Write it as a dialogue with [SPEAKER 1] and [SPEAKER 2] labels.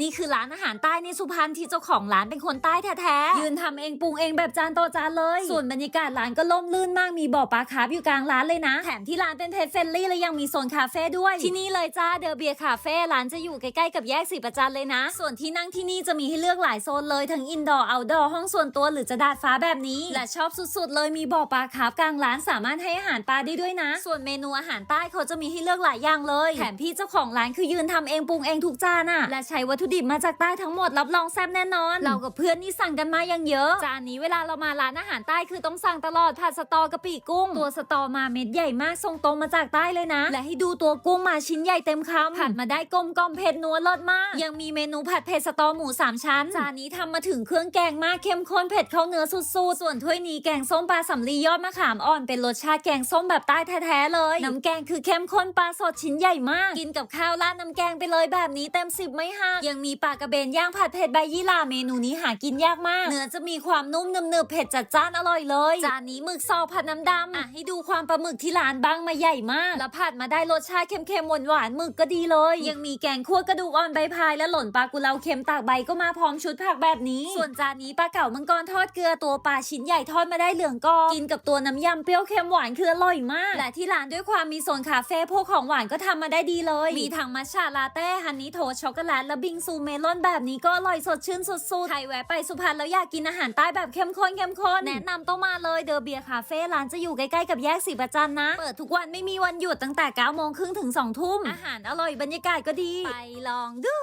[SPEAKER 1] นี่คือร้านอาหารใต้ในสุพรรณที่เจ้าของร้านเป็นคนใต้แท้ๆ ยืนทำเองปรุงเองแบบจานต่อจานเลย ส่วนบรรยากาศร้านก็ล่มลื่นมากมีบ่อปลาคาร์ฟอยู่กลางร้านเลยนะ แถมที่ร้านเป็นเพจเฟรนลี่และยังมีโซนคาเฟ่ด้วย ที่นี่เลยจ้าเดอเบียคาเฟ่ร้านจะอยู่ใกล้ๆกับแยกสีประจันเลยนะ ส่วนที่นั่งที่นี่จะมีให้เลือกหลายโซนเลยทั้งอินดอร์เอาดอร์ห้องส่วนตัวหรือจะดาดฟ้าแบบนี้ และชอบสุดๆ เลยมีบ่อปลาคาร์ฟกลางร้านสามารถให้อาหารปลาได้ด้วยนะ ส่วนเมนูอาหารใต้เขาจะมีให้เลือกหลายอย่างเลย แถมพี่เจ้าของร้านคือยืนทำเองปรุงเองทุกจานอะและใช้วัตถุดิบมาจากใต้ทั้งหมดรับรองแซ่บแน่นอน เรากับเพื่อนนี่สั่งกันมาอย่างเยอะ จานนี้เวลาเรามาร้านอาหารใต้คือต้องสั่งตลอดผัดสตอกะปิกุ้ง ตัวสตอมาเม็ดใหญ่มากทรงตรงมาจากใต้เลยนะ และให้ดูตัวกุ้งมาชิ้นใหญ่เต็มคำผัดมาได้กลมกล่อมเผ็ดนัวเลิศมาก ยังมีเมนูผัดเผ็ดสตอหมูสามชั้น จานนี้ทำมาถึงเครื่องแกงมากเข้มข้นเผ็ดเข้าเนื้อสุดๆ ส่วนถ้วยนี้แกงส้มปลาสำลียอดมะขามอ่อนเป็นรสชาติแกงส้มแบบใต้แท้ๆเลย น้ำแกงคือเข้มข้นปลาสดชิ้นใหญ่มาก กินกับข้าวราดน้ำแกงไปเลยแบบนี้เต็มสิบไม่หักยังมีปลากระเบนย่างผัดเผ็ดใบยี่หร่าเมนูนี้หากินยากมาก เนื้อจะมีความนุ่มนึบๆเผ็ดจัดจ้านอร่อยเลย จานนี้หมึกซอผัดน้ำดำอะให้ดูความปลาหมึกที่ร้านบ้างมาใหญ่มาก แล้วผัดมาได้รสชาติเค็มๆหวานๆหมึกก็ดีเลย ยังมีแกงคั่วกระดูกอ่อนใบพายและหล่นปลากุเลาเค็มตากใบก็มาพร้อมชุดผักแบบนี้ ส่วนจานนี้ปลาเก๋ามังกรทอดเกลือตัวปลาชิ้นใหญ่ทอดมาได้เหลืองกรอกินกับตัวน้ำยำเปรี้ยวเค็มหวานคืออร่อยมาก และที่ร้านด้วยความมีโซนคาเฟ่พวกของหวานก็ทำมาได้ดีเลย มีทั้งมัชชาลาเต้ฮันนี่โทช็อกโกแลตและบิงซูเมลอนแบบนี้ก็อร่อยสดชื่นสุดๆ ใครแวะไปสุพรรณแล้วอยากกินอาหารใต้แบบเข้มข้นเข้มข้นแนะนำต้องมาเลยเดอะเบียร์คาเฟ่ร้านจะอยู่ใกล้ๆกับแยกสีประจันนะ เปิดทุกวันไม่มีวันหยุดตั้งแต่9โมงครึ่งถึง2ทุ่มอาหารอร่อยบรรยากาศก็ดี ไปลองดู